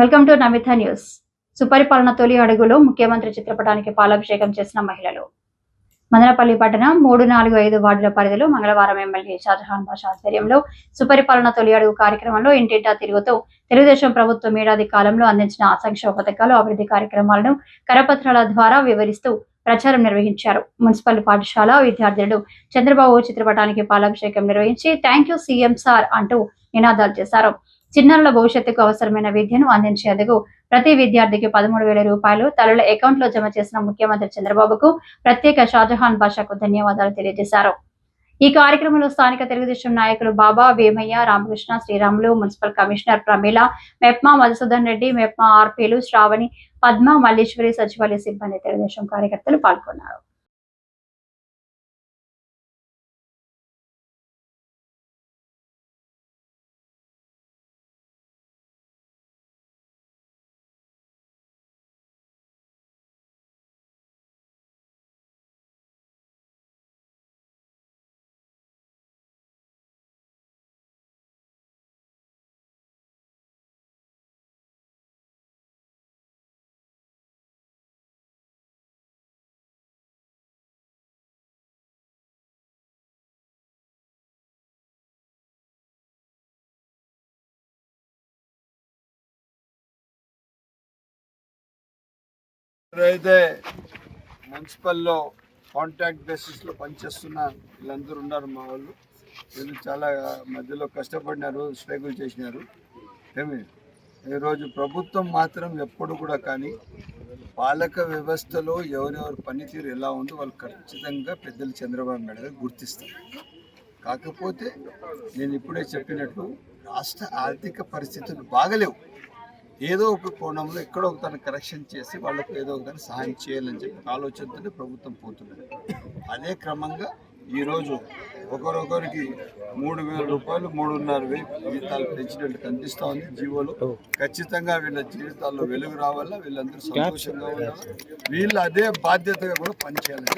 Welcome to Namitha news. సుపరిపాలన తొలి అడుగులో ముఖ్యమంత్రి చిత్రపటానికి పాలాభిషేకం చేసిన మహిళలు. మదనపల్లి పట్టణం మూడు నాలుగు ఐదు వార్డుల పరిధిలో మంగళవారం ఎమ్మెల్యే షాజహాన్ బాషా ఆధ్వర్యంలో సుపరిపాలన తొలి అడుగు కార్యక్రమంలో ఇంటింటా తిరుగుతూ తెలుగుదేశం ప్రభుత్వం ఏడాది కాలంలో అందించిన సంక్షేమ పథకాలు అభివృద్ధి కార్యక్రమాలను కరపత్రాల ద్వారా వివరిస్తూ ప్రచారం నిర్వహించారు. మున్సిపల్ పాఠశాల విద్యార్థులు చంద్రబాబు చిత్రపటానికి పాలాభిషేకం నిర్వహించి థ్యాంక్ యూ సీఎం సార్ అంటూ నినాదాలు చేశారు. చిన్నారుల భవిష్యత్తుకు అవసరమైన విద్యను అందించేందుకు ప్రతి విద్యార్థికి పదమూడు వేల రూపాయలు తల్లుల అకౌంట్లో జమ చేసిన ముఖ్యమంత్రి చంద్రబాబుకు ప్రత్యేక షాజహాన్ భాషకు ధన్యవాదాలు తెలియజేశారు. ఈ కార్యక్రమంలో స్థానిక తెలుగుదేశం నాయకులు Baba Vemayya Ramakrishna Sriramulu municipal commissioner Pramila MEPMA Madhusudan Reddy MEPMA ఆర్పీలు Sravani Padma Malleswari సచివాలయ సిబ్బంది తెలుగుదేశం కార్యకర్తలు పాల్గొన్నారు. ఎప్పుడైతే మున్సిపల్లో కాంట్రాక్ట్ బేసిస్లో పనిచేస్తున్న వీళ్ళందరూ ఉన్నారు మా వాళ్ళు. వీళ్ళు చాలా మధ్యలో కష్టపడినారు స్ట్రగుల్ చేసినారు. ఏమి? ఈరోజు ప్రభుత్వం మాత్రం ఎప్పుడు కూడా కానీ పాలక వ్యవస్థలో ఎవరెవరి పనితీరు ఎలా ఉందో వాళ్ళు ఖచ్చితంగా పెద్దలు చంద్రబాబు నాయుడు గారు గుర్తిస్తారు. కాకపోతే నేను ఇప్పుడే చెప్పినట్టు రాష్ట్ర ఆర్థిక పరిస్థితులు బాగలేవు. ఏదో ఒక కోణంలో ఎక్కడో ఒక కరెక్షన్ చేసి వాళ్ళకు ఏదో ఒక దాన్ని సహాయం చేయాలని చెప్పి ఆలోచనతోనే ప్రభుత్వం పోతున్నది. అదే క్రమంగా ఈరోజు ఒకరొకరికి మూడు వేల రూపాయలు మూడున్నర వేలు జీతాలు పెంచినట్టు కనిపిస్తూ ఉంది జీవోలు. ఖచ్చితంగా వీళ్ళ జీవితాల్లో వెలుగు రావాలా వీళ్ళందరూ సంతోషంగా ఉండాలి? వీళ్ళు అదే బాధ్యతగా కూడా పనిచేయాలని